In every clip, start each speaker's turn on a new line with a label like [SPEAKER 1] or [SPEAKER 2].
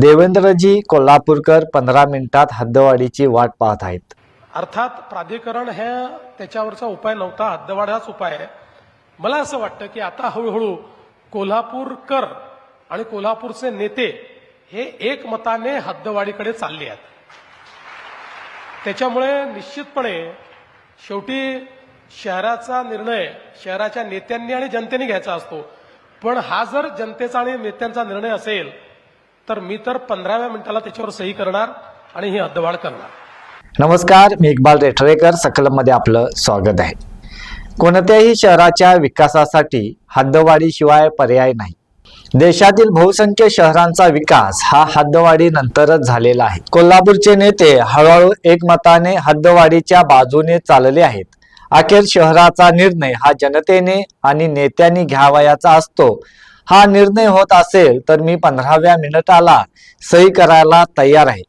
[SPEAKER 1] देवेंद्रजी कोल्हापूरकर पंधरा मिनिटात हद्दवाढीची वाट पाहत आहेत.
[SPEAKER 2] अर्थात प्राधिकरण हे त्याच्यावरचा उपाय नव्हता हद्दवाढाच उपाय आहे. मला असं वाटतं की आता हळूहळू कोल्हापूरकर आणि कोल्हापूरचे नेते हे एकमताने हद्दवाढीकडे चालले आहेत. त्याच्यामुळे निश्चितपणे शेवटी शहराचा निर्णय शहराच्या नेत्यांनी आणि जनतेने घ्यायचा असतो. पण हा जर जनतेचा आणि नेत्यांचा निर्णय असेल तर मी तर पंधराव्या मिनिटाला त्याच्यावर सही करणार आणि ही हद्दवाढ करणार.
[SPEAKER 1] नमस्कार मी इक्बाल रेठरेकर सकलमध्ये आपलं स्वागत आहे. कोणत्याही शहराच्या विकासासाठी हद्दवाढीशिवाय पर्याय नाही. देशातील बहुसंख्य शहरांचा विकास हा हद्दवाढी नंतरच झालेला आहे. कोल्हापूरचे नेते हळूहळू एकमताने हद्दवाढीच्या बाजूने चालले आहेत. अखेर शहराचा निर्णय हा जनतेने आणि नेत्यांनी घ्यावयाचा असतो हा निर्णय होत असेल तर मी पंधराव्या मिनिटाला सही करायला तयार आहे.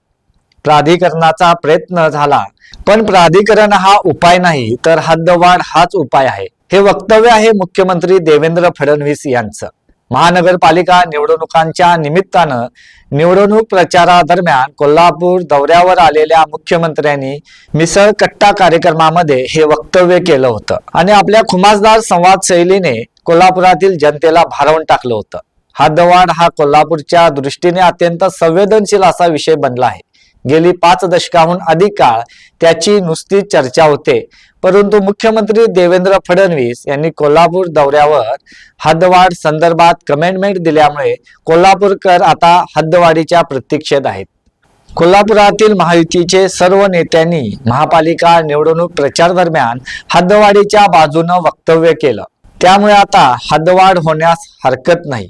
[SPEAKER 1] प्राधिकरणाचा प्रयत्न झाला पण प्राधिकरण हा उपाय नाही तर हद्दवाढ हाच उपाय आहे. हे वक्तव्य आहे मुख्यमंत्री देवेंद्र फडणवीस यांचं. महानगरपालिका निवडणुकांच्या निमित्तानं निवडणूक प्रचारादरम्यान कोल्हापूर दौऱ्यावर आलेल्या मुख्यमंत्र्यांनी मिसळ कट्टा कार्यक्रमामध्ये हे वक्तव्य केलं होतं. आणि आपल्या खुमासदार संवाद शैलीने कोल्हापुरातील जनतेला भारावून टाकलं होतं. हद्दवाढ हा कोल्हापूरच्या दृष्टीने अत्यंत संवेदनशील असा विषय बनला आहे. गेली पाच दशकाहून अधिक काळ त्याची नुसती चर्चा होते. परंतु मुख्यमंत्री देवेंद्र फडणवीस यांनी कोल्हापूर दौऱ्यावर हद्दवाढ संदर्भात कमेंटमेंट दिल्यामुळे कोल्हापूरकर आता हद्दवाढीच्या प्रतीक्षेत आहेत. कोल्हापुरातील महायुतीचे सर्व नेत्यांनी महापालिका निवडणूक प्रचार दरम्यान हद्दवाढीच्या बाजूनं वक्तव्य केलं. त्यामुळे आता हद्दवाढ होण्यास हरकत नाही.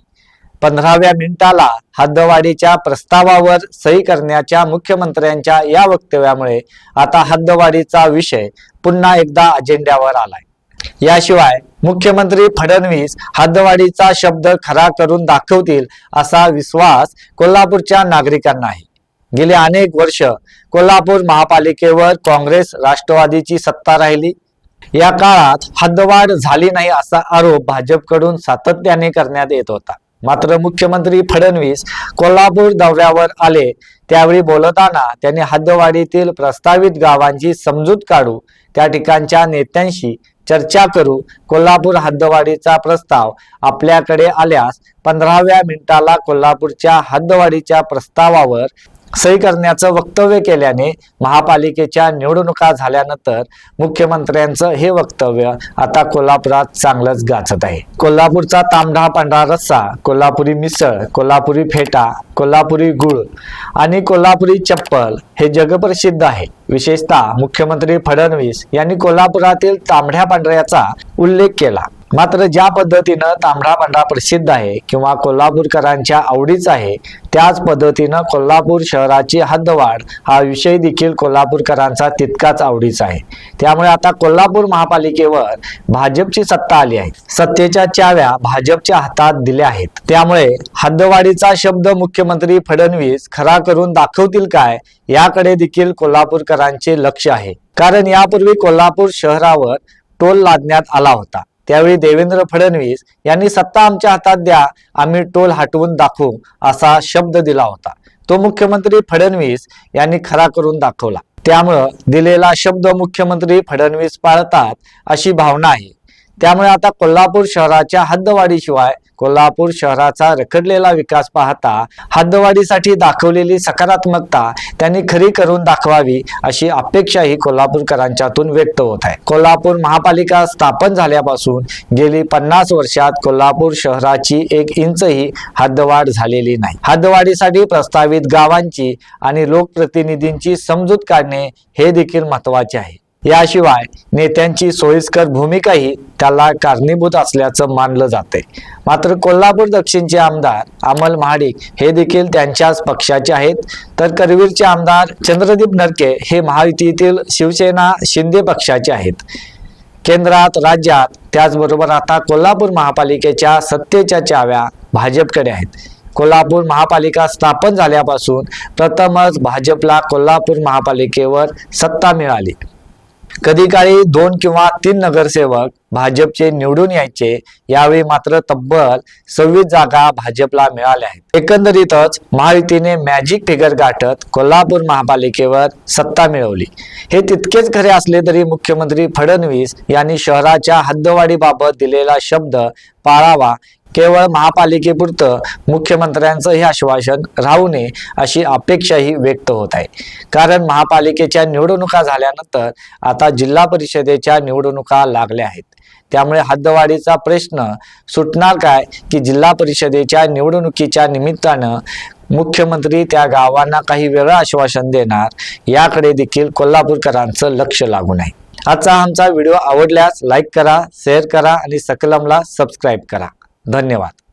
[SPEAKER 1] पंधराव्या मिनिटाला हद्दवाढीच्या प्रस्तावावर सही करण्याच्या मुख्यमंत्र्यांच्या या वक्तव्यामुळे आता हद्दवाढीचा विषय पुन्हा एकदा अजेंड्यावर आलाय. याशिवाय मुख्यमंत्री फडणवीस हद्दवाढीचा शब्द खरा करून दाखवतील असा विश्वास कोल्हापूरच्या नागरिकांना आहे गेले अनेक वर्ष कोल्हापूर महापालिकेवर काँग्रेस राष्ट्रवादीची सत्ता राहिली. या काळात हद्दवाढ झाली नाही असा आरोप भाजपकडून सातत्याने करण्यात येत होता. मात्र मुख्यमंत्री फडणवीस कोल्हापूर दौऱ्यावर आले. त्यावेळी बोलताना त्यांनी हद्दवाढीतील प्रस्तावित गावांची समजूत काढू त्या ठिकाणच्या नेत्यांशी चर्चा करू कोल्हापूर हद्दवाढीचा प्रस्ताव आपल्याकडे आल्यास पंधराव्या मिनिटाला कोल्हापूरच्या हद्दवाढीच्या प्रस्तावावर सही करण्याचं वक्तव्य केल्याने महापालिकेच्या निवडणुका झाल्यानंतर मुख्यमंत्र्यांचं हे वक्तव्य आता कोल्हापुरात चांगलंच गाजत आहे. कोल्हापूरचा तांबडा पांढरा रस्सा कोल्हापुरी मिसळ कोल्हापुरी फेटा कोल्हापुरी गुळ आणि कोल्हापुरी चप्पल हे जगप्रसिद्ध आहे. विशेषतः मुख्यमंत्री फडणवीस यांनी कोल्हापुरातील तांबड्या पांढऱ्याचा उल्लेख केला. मात्र ज्या पद्धतीनं तांबडा पांढरा प्रसिद्ध आहे किंवा कोल्हापूरकरांच्या आवडीच आहे त्याच पद्धतीनं कोल्हापूर शहराची हद्दवाढ हा विषय देखील कोल्हापूरकरांचा तितकाच आवडीचा आहे. त्यामुळे आता कोल्हापूर महापालिकेवर भाजपची सत्ता आली आहे. सत्तेच्या चाव्या भाजपच्या हातात दिल्या आहेत. त्यामुळे हद्दवाढीचा शब्द मुख्यमंत्री फडणवीस खरा करून दाखवतील काय याकडे देखील कोल्हापूरकरांचे लक्ष आहे. कारण यापूर्वी कोल्हापूर शहरावर टोल लादण्यात आला होता. त्यावेळी देवेंद्र फडणवीस यांनी सत्ता आमच्या हातात द्या आम्ही टोल हटवून दाखवू असा शब्द दिला होता. तो मुख्यमंत्री फडणवीस यांनी खरा करून दाखवला. त्यामुळं दिलेला शब्द मुख्यमंत्री फडणवीस पाळतात अशी भावना आहे. त्यामुळे आता कोल्हापूर शहराच्या हद्दवाढीशिवाय कोल्हापूर शहराचा रखडलेला विकास पाहता हद्दवाढीसाठी दाखवलेली सकारात्मकता त्यांनी खरी करून दाखवावी अशी अपेक्षाही कोल्हापूरकरांच्यातून व्यक्त होत आहे. कोल्हापूर महापालिका स्थापन झाल्यापासून गेली पन्नास वर्षात कोल्हापूर शहराची एक इंचही हद्दवाढ झालेली नाही. हद्दवाढीसाठी प्रस्तावित गावांची आणि लोकप्रतिनिधींची समजूत काढणे हे देखील महत्त्वाचे आहे. याशिवाय नेत्यांची सोयीस्कर भूमिकाही त्याला कारणीभूत असल्याचं मानलं जाते. मात्र कोल्हापूर दक्षिणचे आमदार अमल महाडिक हे देखील त्यांच्याच पक्षाचे आहेत. तर करवीरचे आमदार चंद्रदीप नरके हे महायुतीतील शिवसेना शिंदे पक्षाचे आहेत. केंद्रात राज्यात त्याचबरोबर आता कोल्हापूर महापालिकेच्या सत्तेच्या चाव्या भाजपकडे आहेत. कोल्हापूर महापालिका स्थापन झाल्यापासून प्रथमच भाजपला कोल्हापूर महापालिकेवर सत्ता मिळाली. कधी काळी दोन किंवा तीन नगरसेवक भाजपचे निवडून यायचे यावेळी मात्र तब्बल सव्वीस जागा भाजपला मिळाल्या आहेत. एकंदरीतच महायुतीने मॅजिक फिगर गाठत कोल्हापूर महापालिकेवर सत्ता मिळवली. हे तितकेच खरे असले तरी मुख्यमंत्री फडणवीस यांनी शहराच्या हद्दवाढीबाबत दिलेला शब्द पाळावा केवळ महापालिकेपुरतं मुख्यमंत्र्यांचं हे आश्वासन राहू नये अशी अपेक्षाही व्यक्त होत आहे. कारण महापालिकेच्या निवडणुका झाल्यानंतर आता जिल्हा परिषदेच्या निवडणुका लागल्या आहेत. त्यामुळे हद्दवाढीचा प्रश्न सुटणार काय की जिल्हा परिषदेच्या निवडणुकीच्या निमित्तानं मुख्यमंत्री त्या गावांना काही वेगळं आश्वासन देणार याकडे देखील कोल्हापूरकरांचं लक्ष लागून आहे. आजचा आमचा व्हिडिओ आवडल्यास लाईक करा शेअर करा आणि सकलमला सबस्क्राईब करा. धन्यवाद.